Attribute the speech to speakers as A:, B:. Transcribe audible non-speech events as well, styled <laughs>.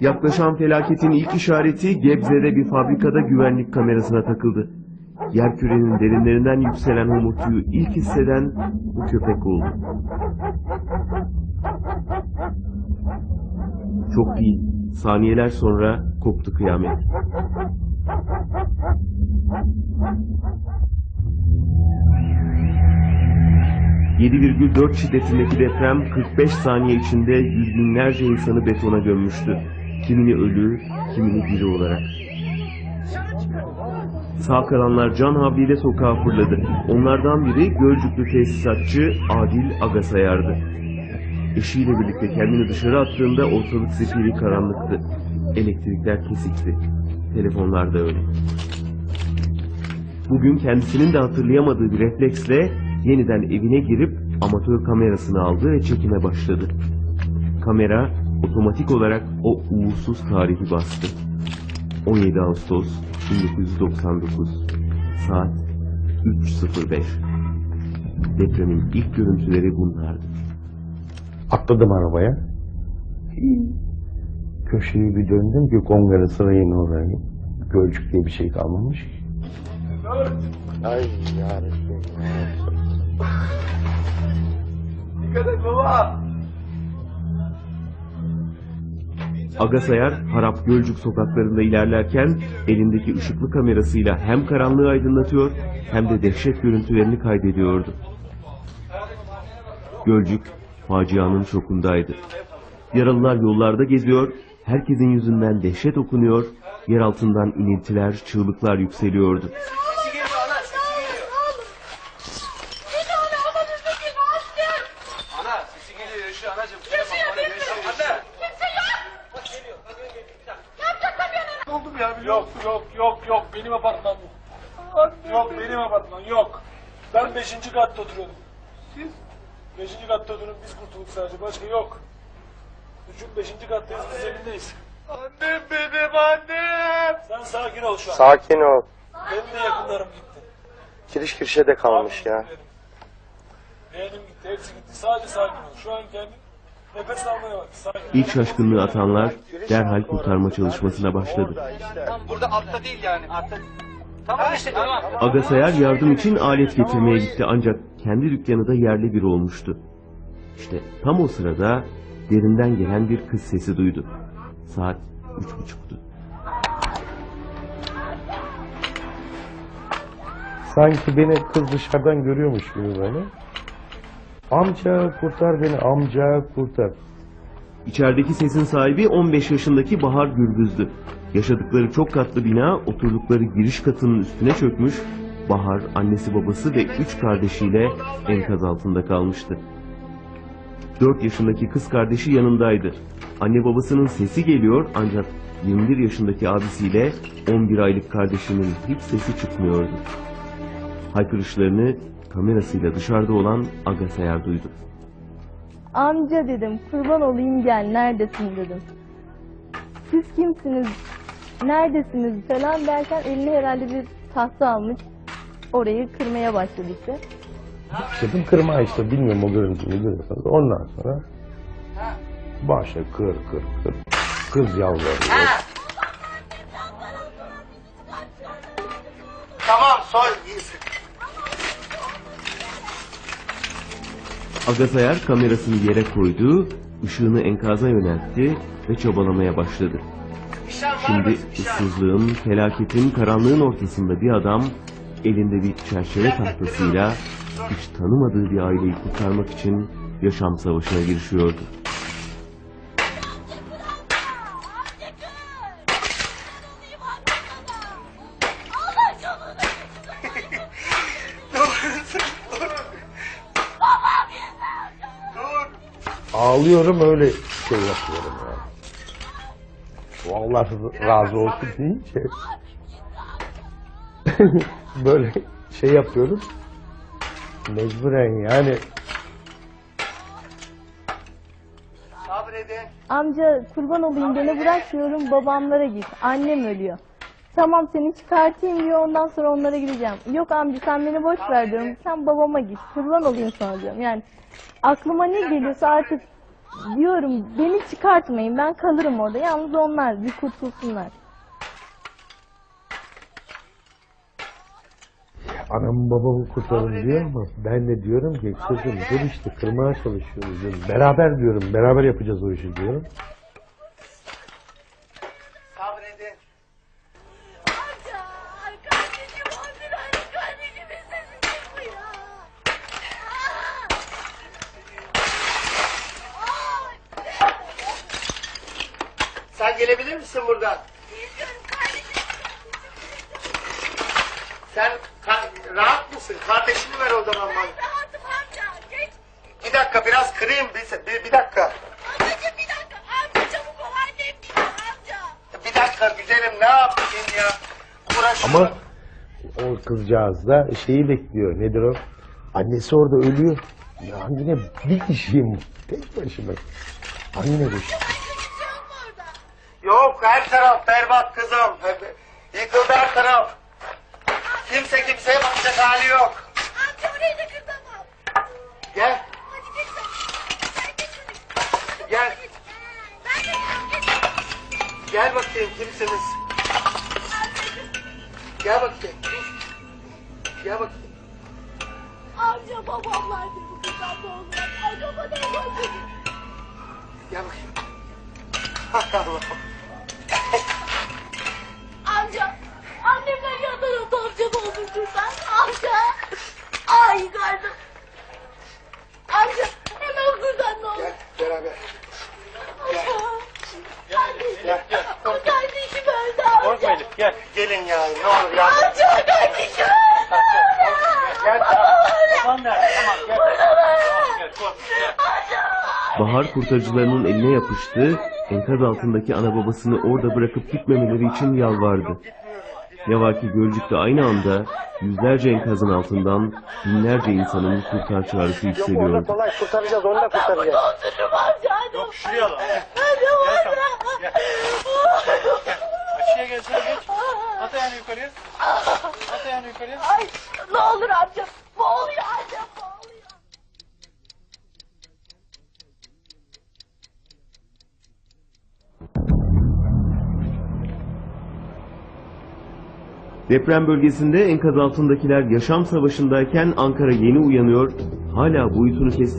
A: Yaklaşan felaketin ilk işareti Gebze'de bir fabrikada güvenlik kamerasına takıldı. Yerkürenin derinlerinden yükselen homurtuyu ilk hisseden bu köpek oldu. Çok değil, saniyeler sonra koptu kıyamet. ...7,4 şiddetindeki deprem 45 saniye içinde yüz binlerce insanı betona gömmüştü. Kimini ölü, kimini diri olarak. Sağ kalanlar can havliyle sokağa fırladı. Onlardan biri Gölcüklü tesisatçı Adil Agasayar'dı. Eşiyle birlikte kendini dışarı attığında ortalık zifiri karanlıktı. Elektrikler kesikti. Telefonlar da öyle. Bugün kendisinin de hatırlayamadığı bir refleksle yeniden evine girip amatör kamerasını aldı ve çekime başladı. Kamera otomatik olarak o uğursuz tarihi bastı. 17 Ağustos 1999 Saat 3.05 Depremin ilk görüntüleri bunlardı.
B: Atladım arabaya. Köşeyi bir döndüm ki kongre sarayının oraya. Gölcük diye bir şey kalmamış. Ay yarabbim.
C: Dikkat et baba.
A: Agasayar harap Gölcük sokaklarında ilerlerken elindeki ışıklı kamerasıyla hem karanlığı aydınlatıyor hem de dehşet görüntülerini kaydediyordu. Gölcük facianın şokundaydı. Yaralılar yollarda geziyor, herkesin yüzünden dehşet okunuyor, yer altından iniltiler, çığlıklar yükseliyordu.
C: Sesi geliyor ana sesi geliyor. Ana sesi geliyor yaşıyor anacığım. Yaşıyor yaşıyor. Anne. Bak geliyor. Bak geliyor. Bir dakika.
D: Oldum ya. Yok yok yok yok benim apartman bu. Yok benim apartman yok. Ben beşinci katta oturuyorum. Siz? Beşinci katta oturuyorum biz kurtulduk sadece başka yok. Üçüncü beşinci kattayız biz evindeyiz. Annem benim annem. Sen sakin ol şu an.
B: Sakin ol.
D: Benim de yakınlarım gitti.
B: Kiriş kirişe de kalmış ya.
D: Benim gitti hepsi gitti. Sadece sakin ol. Şu an kendin
A: İlk şaşkınlığı atanlar derhal kurtarma çalışmasına başladı.
C: Tam burada altta değil yani. Altta. Tamam işte tamam.
A: Agasayar yardım için alet getirmeye gitti ancak kendi dükkanı da yerle bir olmuştu. İşte tam o sırada derinden gelen bir kız sesi duydu. Saat üç buçuktu.
B: Sanki beni kız dışarıdan görüyormuş gibi böyle. Amca kurtar beni, amca kurtar.
A: İçerideki sesin sahibi 15 yaşındaki Bahar Gürbüz'dü. Yaşadıkları çok katlı bina oturdukları giriş katının üstüne çökmüş, Bahar, annesi babası ve üç kardeşiyle enkaz altında kalmıştı. 4 yaşındaki kız kardeşi yanındaydı. Anne babasının sesi geliyor ancak 21 yaşındaki abisiyle 11 aylık kardeşinin hiç sesi çıkmıyordu. Haykırışlarını kamerasıyla dışarıda olan Agasayar duydu.
E: Amca dedim, kurban olayım gel, neredesin dedim. Siz kimsiniz, neredesiniz falan derken eline herhalde bir tahta almış. Orayı kırmaya başladı işte.
B: Dedim kırma işte bilmiyorum o görüntüyü görüyorsanız. Ondan sonra başa kır kır kır. Kız yalvarıyor.
C: Tamam soy iyisin.
A: Agasayar kamerasını yere koydu, ışığını enkaza yöneltti ve çabalamaya başladı. Şimdi ıssızlığın, felaketin, karanlığın ortasında bir adam elinde bir çerçeve tahtasıyla hiç tanımadığı bir aileyi kurtarmak için yaşam savaşına girişiyordu.
B: Ağlıyorum öyle şey yapıyorum yani. Allah razı olsun deyince <laughs> böyle şey yapıyorum. Mecburen yani
C: Sabredin.
E: Amca kurban olayım beni bırak diyorum, babamlara git, annem ölüyor. Tamam seni çıkartayım diyor, ondan sonra onlara gideceğim. Yok amca sen beni boş ver diyorum, sen babama git, kurban olayım sana diyorum. Yani aklıma ne geliyorsa artık
F: Diyorum beni çıkartmayın ben kalırım orada. Yalnız onlar bir kurtulsunlar.
B: Anamı babamı kurtarın diyor ama ben de diyorum ki kızım dur işte kırmaya çalışıyoruz diyorum. Beraber diyorum beraber yapacağız o işi diyorum.
C: Sen gelebilir misin buradan? Sen ka- rahat mısın? Kardeşini ver o zaman bana.
E: Rahatım amca. Geç.
C: Bir dakika biraz kırayım bir, bir, bir dakika.
E: Amcacığım bir dakika. Amca çabuk ol annem gidiyor amca.
C: Bir dakika güzelim ne yapayım ya? Uğraşıyorum.
B: Ama o kızcağız da şeyi bekliyor. Nedir o? Annesi orada ölüyor. Ya yine bir kişiyim. Tek başıma. Anne bu.
E: Kimse yok mu orada?
C: Yok her taraf berbat kızım. Yıkıldı her taraf. Kimse kimseye bakacak hali yok.
E: Amca orayı da kırtamam.
C: Gel
E: Hadi geç sen. Hadi.
C: gel. Gel bakayım kimsiniz? Gel bakayım. Gel bakayım.
E: Amca babamlar bu kızdan doğdular. Ay kafadan bakın.
C: Gel bakayım. <laughs> Hay
E: Ay karnım. Amca hemen kurdan ne olur.
C: Gel beraber.
E: Kardeşim.
C: Gel.
E: O kardeşim öldü amca.
G: gel.
C: Gelin ya ne olur.
E: Amca kardeşim öldü.
C: Gel.
G: Tamam nerede? Tamam gel. Gel korkma gel.
A: Bahar kurtarıcılarının eline yapıştı, enkaz altındaki ana babasını orada bırakıp gitmemeleri için yalvardı. Ne var ki Gölcük'te aynı anda yüzlerce enkazın altından binlerce insanın kurtar çağrısı yükseliyordu.
C: kolay kurtaracağız onu da kurtaracağız.
G: Yok şuraya.
E: Hadi
G: Gel. Aşağıya gel sen geç. At ayağını yukarıya. At ayağını yukarıya.
E: Ay ne olur amca. Boğuluyor amca
A: Deprem bölgesinde enkaz altındakiler yaşam savaşındayken Ankara yeni uyanıyor, hala boyutunu kestiremedi.